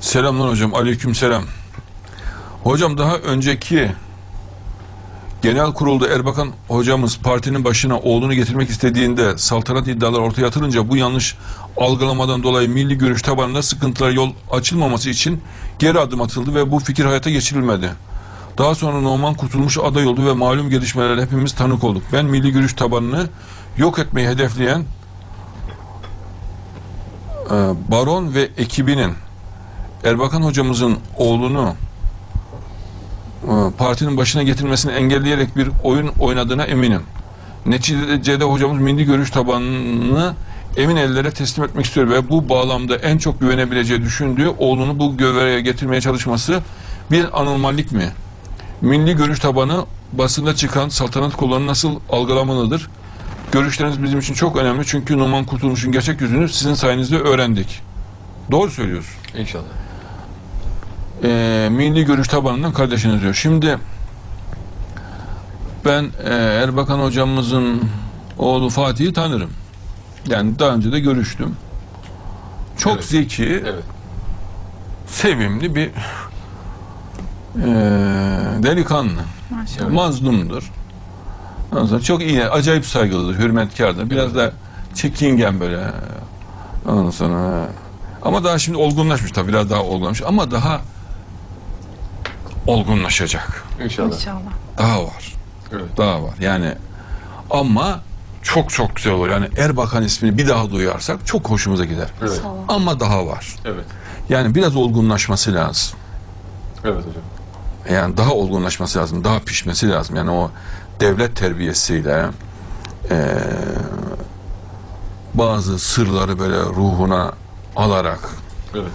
Selamlar hocam. Aleyküm selam. Hocam daha önceki genel kurulda Erbakan hocamız partinin başına oğlunu getirmek istediğinde saltanat iddiaları ortaya atılınca bu yanlış algılamadan dolayı milli görüş tabanında sıkıntılar yol açılmaması için geri adım atıldı ve bu fikir hayata geçirilmedi. Daha sonra Numan Kurtulmuş aday oldu ve malum gelişmelere hepimiz tanık olduk. Ben milli görüş tabanını yok etmeyi hedefleyen e, Baron ve ekibinin Erbakan hocamızın oğlunu e, partinin başına getirmesini engelleyerek bir oyun oynadığına eminim. Neticede hocamız milli görüş tabanını emin ellere teslim etmek istiyor ve bu bağlamda en çok güvenebileceği düşündüğü oğlunu bu göreve getirmeye çalışması bir anormallik mi? Milli görüş tabanı basında çıkan saltanat kollarını nasıl algılamalıdır? Görüşleriniz bizim için çok önemli çünkü Numan Kurtulmuş'un gerçek yüzünü sizin sayenizde öğrendik. Doğru söylüyorsun İnşallah. E, milli görüş tabanından kardeşiniz diyor. Şimdi ben e, Erbakan hocamızın oğlu Fatih'i tanırım. Yani daha önce de görüştüm. Çok Evet. zeki, Evet. sevimli bir e, delikanlı. Maşallah. Mazlumdur. Ondan çok iyi, acayip saygılıdır, hürmetkardır. Biraz da çekingen böyle. Ondan sonra ama daha şimdi olgunlaşmış tabii biraz daha olgunlaşmış ama daha olgunlaşacak. İnşallah. İnşallah. Ah. Daha var. Evet. Daha var. Yani ama çok çok güzel olur. Yani Erbakan ismini bir daha duyarsak çok hoşumuza gider. Evet. Ama daha var. Evet. Yani biraz olgunlaşması lazım. Evet hocam. Yani daha olgunlaşması lazım, daha pişmesi lazım. Yani o devlet terbiyesiyle eee, bazı sırları böyle ruhuna alarak, Evet.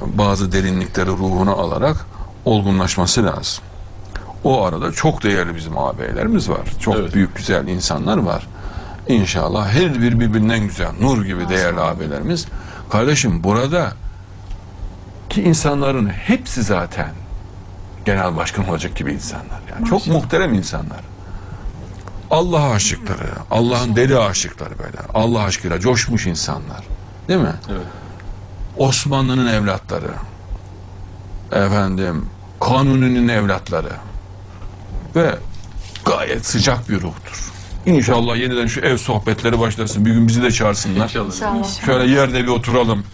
bazı derinlikleri ruhuna alarak olgunlaşması lazım. O arada çok değerli bizim ağabeylerimiz var. Çok Evet. büyük güzel insanlar var. İnşallah her bir birbirinden güzel, nur gibi değerli ağabeylerimiz. Kardeşim burada ki insanların hepsi zaten genel başkan olacak gibi insanlar. Yani çok muhterem insanlar. Allah aşıkları, Allah'ın deli aşıkları böyle. Allah aşkıyla coşmuş insanlar. Değil mi? Evet. Osmanlı'nın evlatları, efendim Kanuni'nin evlatları ve gayet sıcak bir ruhtur. İnşallah yeniden şu ev sohbetleri başlasın. Bir gün bizi de çağırsınlar. İnşallah. İnşallah. Şöyle yerde bir oturalım.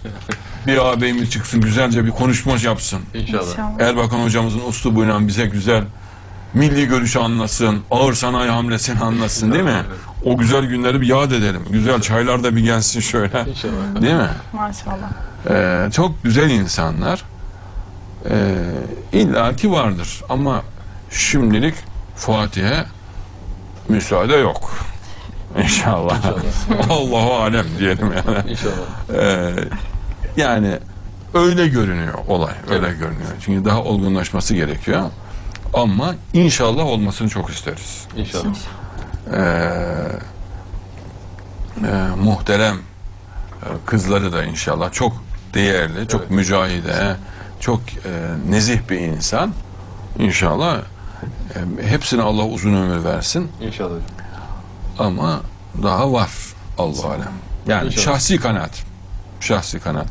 Bir ağabeyimiz çıksın güzelce bir konuşma yapsın. İnşallah. İnşallah. Erbakan hocamızın uslubuyla bize güzel milli görüşü anlasın, ağır sanayi hamlesini anlasın değil mi? O güzel günleri bir yad edelim. Güzel çaylar da bir gelsin şöyle. İnşallah. Değil mi? Maşallah. Ee, çok güzel insanlar. Ee, illaki vardır ama şimdilik Fatih'e müsaade yok. İnşallah. Allahu alem diyelim yani. İnşallah. Ee, yani öyle görünüyor olay. Öyle Evet. görünüyor. Çünkü daha olgunlaşması gerekiyor. Ama inşallah olmasını çok isteriz. İnşallah. Ee, e, muhterem e, kızları da inşallah çok değerli, çok Evet. mücahide, çok e, nezih bir insan. İnşallah e, hepsine Allah uzun ömür versin. İnşallah. Ama daha var Allah alem. Yani İnşallah. şahsi kanaat. Şahsi kanaat.